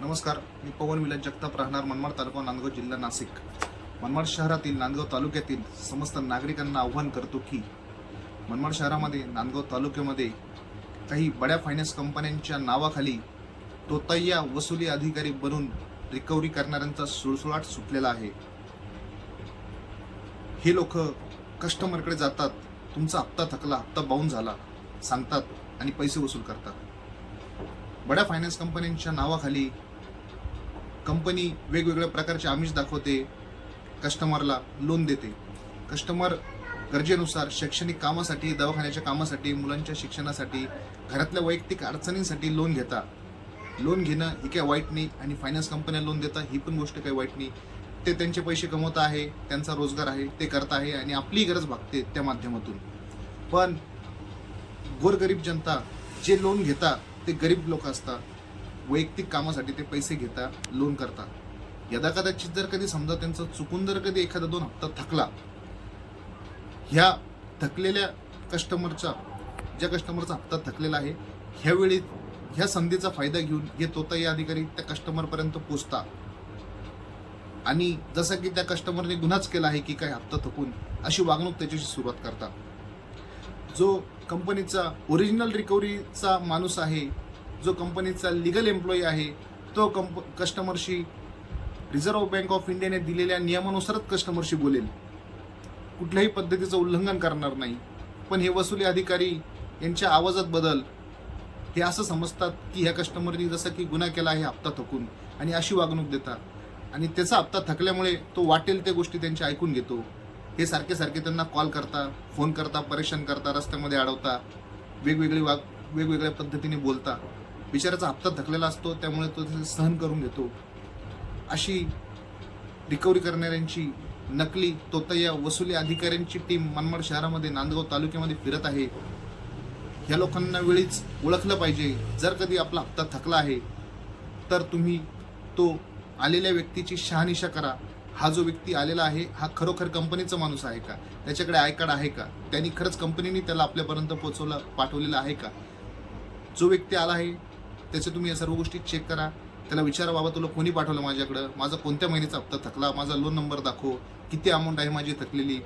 नमस्कार मी पवन विलास जगताप राहणार मनमाड तालुका नांदगाव जिल्हा नाशिक. मनमाड शहरातील नांदगाव तालुक्यातील समस्त नागरिकांना आव्हान करतो की मनमाड शहरामध्ये नांदगाव तालुक्यामध्ये काही बड्या फायनान्स कंपन्यांच्या नावाखाली तोतय्या वसुली अधिकारी बनून रिकव्हरी करणाऱ्यांचा सुळसुळाट सुटलेला आहे. हे लोक कस्टमरकडे जातात तुमचा हप्ता थकला हप्ता बाऊन झाला सांगतात आणि पैसे वसूल करतात. बड्या फायनान्स कंपन्यांच्या नावाखाली कंपनी वेगवेगळ्या प्रकारचे आमिष दाखवते कस्टमरला लोन देते. कस्टमर गरजेनुसार शैक्षणिक कामासाठी दवाखान्याच्या कामासाठी मुलांच्या शिक्षणासाठी घरातल्या वैयक्तिक अडचणींसाठी लोन घेता. लोन घेणं ही काय वाईट नाही आणि फायनान्स कंपन्या लोन देतात ही पण गोष्ट काही वाईट नाही. ते त्यांचे पैसे कमवत आहे त्यांचा रोजगार आहे ते करत आहे आणि आपली गरज भागते त्या माध्यमातून. पण गोरगरीब जनता जे लोन घेता ते गरीब लोक असतात. वैयक्तिक कामासाठी ते पैसे घेता लोन करतात यदा कदाचित जर कधी समजा त्यांचं चुकून जर कधी एखादा दोन हप्ता थकला ह्या थकलेल्या कस्टमरचा ज्या कस्टमरचा हप्ता थकलेला आहे ह्यावेळी ह्या संधीचा फायदा घेऊन हे तोताई अधिकारी त्या कस्टमरपर्यंत पोचता. आणि जसं की त्या कस्टमरने गुन्हाच केला आहे की काय हप्ता थकून अशी वागणूक त्याच्याशी सुरुवात करता. जो कंपनीचा ओरिजिनल रिकव्हरीचा माणूस आहे जो कंपनीचा लिगल एम्प्लॉई आहे तो कंप कस्टमरशी रिझर्व्ह बँक ऑफ इंडियाने दिलेल्या नियमानुसारच कस्टमरशी बोलेल. कुठल्याही पद्धतीचं उल्लंघन करणार नाही. पण हे वसुली अधिकारी यांच्या आवाजात बदल हे असं समजतात की ह्या कस्टमरनी जसं की गुन्हा केला आहे हप्ता थकून. आणि अशी वागणूक देतात. आणि त्याचा हप्ता थकल्यामुळे तो वाटेल त्या गोष्टी त्यांच्या ऐकून घेतो. हे सारखे सारखे त्यांना कॉल करता फोन करता परेशान करता रस्त्यामध्ये अडवता वेगवेगळी वाग वेगवेगळ्या पद्धतीने बोलता. बिचाराचा हप्ता थकलेला असतो त्यामुळे तो सहन करून घेतो. अशी रिकव्हरी करणाऱ्यांची नकली तोतया वसुली अधिकाऱ्यांची टीम मनमाड शहरामध्ये नांदगाव तालुक्यामध्ये फिरत आहे. ह्या लोकांना वेळीच ओळखलं पाहिजे. जर कधी आपला हप्ता थकला आहे तर तुम्ही तो आलेल्या व्यक्तीची शहानिशा करा. हा जो व्यक्ती आलेला आहे हा खरोखर कंपनीचा माणूस आहे का? त्याच्याकडे आय कार्ड आहे का? त्यांनी खरंच कंपनीने त्याला आपल्यापर्यंत पोचवलं पाठवलेलं आहे का? जो व्यक्ती आला आहे त्याचे तुम्ही या सर्व गोष्टी चेक करा. त्याला विचारा बाबा तुला कोणी पाठवलं माझ्याकडं? माझा कोणत्या महिन्याचा हप्ता थकला? माझा लोन नंबर दाखव. किती अमाऊंट आहे माझी थकलेली?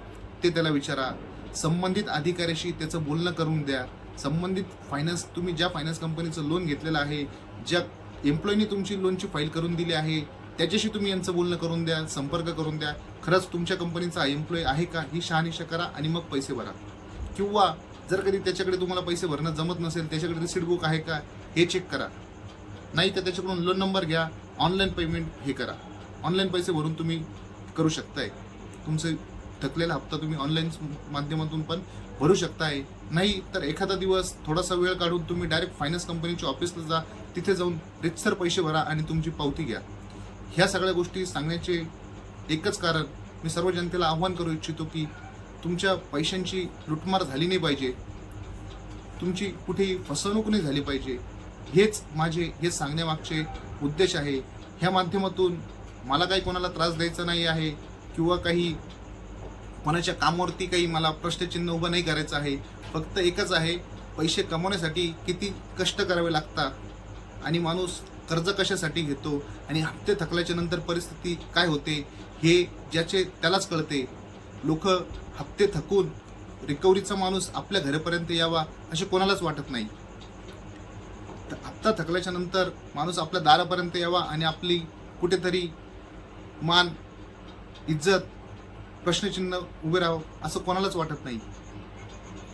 ते त्याला विचारा. संबंधित अधिकाऱ्याशी त्याचं बोलणं करून द्या. संबंधित फायनान्स तुम्ही ज्या फायनान्स कंपनीचं लोन घेतलेलं आहे ज्या एम्प्लॉईनी तुमची लोनची फाईल करून दिली आहे त्याच्याशी तुम्ही यांचं बोलणं करून द्या संपर्क करून द्या. खरंच तुमच्या कंपनीचा एम्प्लॉई आहे का? ही शहानिशा करा आणि मग पैसे भरा. किंवा जर कधी त्याच्याकडे तुम्हाला पैसे भरणं जमत नसेल त्याच्याकडे रिसीट बुक आहे का? हे चेक करा. नाही तर त्याच्याकडून लोन नंबर घ्या ऑनलाईन पेमेंट हे करा. ऑनलाईन पैसे भरून तुम्ही करू शकताय. तुमचे थकलेला हप्ता तुम्ही ऑनलाईन माध्यमातून पण भरू शकताय. नाही तर एखादा दिवस थोडासा वेळ काढून तुम्ही डायरेक्ट फायनान्स कंपनीच्या ऑफिसला जा. तिथे जाऊन रितसर पैसे भरा आणि तुमची पावती घ्या. ह्या सगळ्या गोष्टी सांगण्याचे एकच कारण मी सर्व जनतेला आव्हान करू इच्छितो की तुमच्या पैशांची लुटमार झाली नाही पाहिजे. तुमची कुठेही फसवणूक नाही झाली पाहिजे. हेच माझे हे सांगण्यामागचे उद्देश आहे. ह्या माध्यमातून मला काही कोणाला त्रास द्यायचा नाही आहे किंवा काही कोणाच्या कामावरती काही मला प्रश्नचिन्ह उभं नाही करायचं आहे. फक्त एकच आहे पैसे कमवण्यासाठी किती कष्ट करावे लागतात आणि माणूस कर्ज कशासाठी घेतो आणि हप्ते थकल्याच्या नंतर परिस्थिती काय होते हे ज्याचे त्यालाच कळते. लोक हप्ते थकून रिकव्हरीचा माणूस आपल्या घरापर्यंत यावा असे कोणालाच वाटत नाही. हप्ता थकल्याच्या नंतर माणूस आपल्या दारापर्यंत यावा आणि आपली कुठेतरी मान इज्जत प्रश्नचिन्ह उभे राहावं असं कोणालाच वाटत नाही.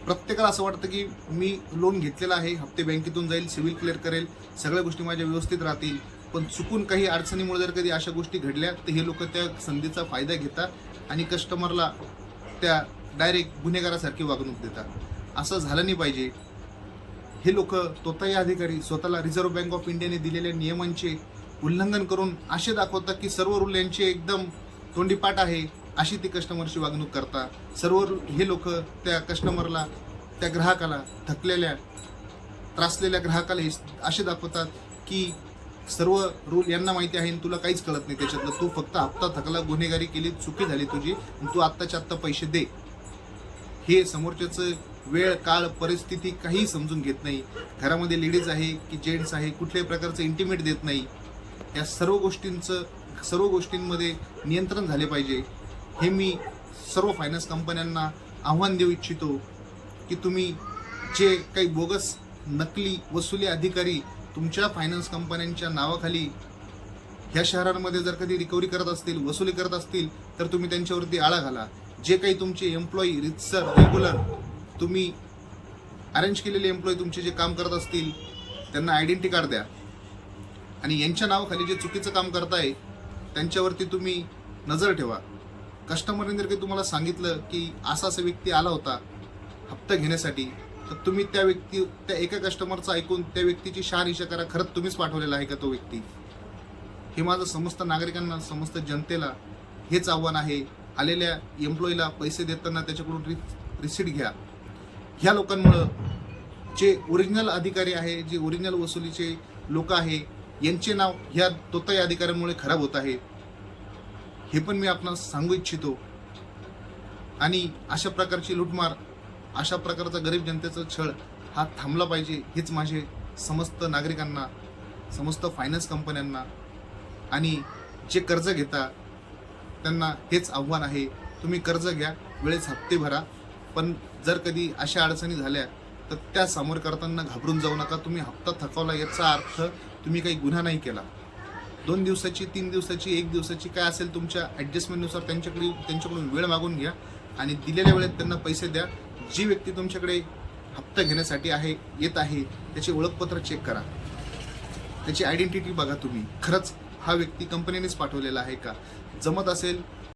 प्रत्येकाला असं वाटतं की मी लोन घेतलेलं आहे हप्ते बँकेतून जाईल सिव्हिल क्लिअर करेल सगळ्या गोष्टी माझ्या व्यवस्थित राहतील. पण चुकून काही अडचणीमुळे जर कधी अशा गोष्टी घडल्या तर हे लोक त्या संधीचा फायदा घेतात आणि कस्टमरला त्या डायरेक्ट गुन्हेगारासारखी वागणूक देतात. असं झालं नाही पाहिजे. हे लोक तोताई अधिकारी स्वतःला रिझर्व्ह बँक ऑफ इंडियाने दिलेल्या नियमांचे उल्लंघन करून असे दाखवतात की सर्व रूल यांचे एकदम तोंडीपाठ आहे अशी ती कस्टमरची वागणूक करता. सर्व रू- हे लोक त्या कस्टमरला त्या ग्राहकाला थकलेल्या त्रासलेल्या ग्राहकाला असे दाखवतात की सर्व रूल यांना माहिती आहे आणि तुला काहीच कळत नाही त्याच्यातलं. तू फक्त हप्ता थकला गुन्हेगारी केली चुकी झाली तुझी आणि तू आत्ताच्या आत्ता पैसे दे. हे समोरच्याचं वेळ काळ परिस्थिती काही समजून घेत नाही. घरामध्ये लेडीज आहे की जेंट्स आहे कुठल्याही प्रकारचं इंटिमेट देत नाही. या सर्व गोष्टींचं सर्व गोष्टींमध्ये नियंत्रण झाले पाहिजे. हे मी सर्व फायनान्स कंपन्यांना आव्हान देऊ इच्छितो की तुम्ही जे काही बोगस नकली वसुली अधिकारी तुमच्या फायनान्स कंपन्यांच्या नावाखाली ह्या शहरांमध्ये जर कधी रिकव्हरी करत असतील वसुली करत असतील तर तुम्ही त्यांच्यावरती आळा घाला. जे काही तुमचे एम्प्लॉई रितसर रेग्युलर तुम्ही अरेंज केलेले एम्प्लॉई तुमचे जे काम करत असतील त्यांना आयडेंटिटी कार्ड द्या. आणि यांच्या नावाखाली जे चुकीचं काम करताय त्यांच्यावरती तुम्ही नजर ठेवा. कस्टमरने जर काही तुम्हाला सांगितलं की असा असा व्यक्ती आला होता हप्ता घेण्यासाठी तर तुम्ही त्या व्यक्ती त्या एका कस्टमरचं ऐकून त्या व्यक्तीची शहानिशा करा. खरंच तुम्हीच पाठवलेला आहे का तो व्यक्ती? हे माझं समस्त नागरिकांना समस्त जनतेला हेच आव्हान आहे. आलेल्या एम्प्लॉईला पैसे देताना त्याच्याकडून रि रिसिट घ्या. ह्या लोकांमुळं जे ओरिजिनल अधिकारी आहे जे ओरिजिनल वसुलीचे लोक आहे यांचे नाव ह्या तोताई अधिकाऱ्यांमुळे खराब होत आहे हे पण मी आपणास सांगू इच्छितो. आणि अशा प्रकारची लूटमार अशा प्रकारचा गरीब जनतेचा छळ हा थांबला पाहिजे हेच माझे समस्त नागरिकांना समस्त फायनान्स कंपन्यांना आणि जे कर्ज घेता त्यांना हेच आव्हान आहे. तुम्ही कर्ज घ्या वेळेस हप्ते भरा. पण जर कधी अशा अडचणी झाल्या तर त्या समोर करताना घाबरून जाऊ नका. तुम्ही हप्ता थकवला याचा अर्थ तुम्ही काही गुन्हा नाही केला. दोन दिवसाची तीन दिवसाची एक दिवसाची काय असेल तुमच्या ॲडजस्टमेंटनुसार त्यांच्याकडे त्यांच्याकडून वेळ मागून घ्या आणि दिलेल्या वेळेत त्यांना पैसे द्या. जी व्यक्ती तुमच्याकडे हप्ता घेण्यासाठी आहे येत आहे त्याचे ओळखपत्र चेक करा. त्याची आयडेंटिटी बघा तुम्ही. खरंच हा व्यक्ती कंपनीनेच पाठवलेला आहे का? जमत असेल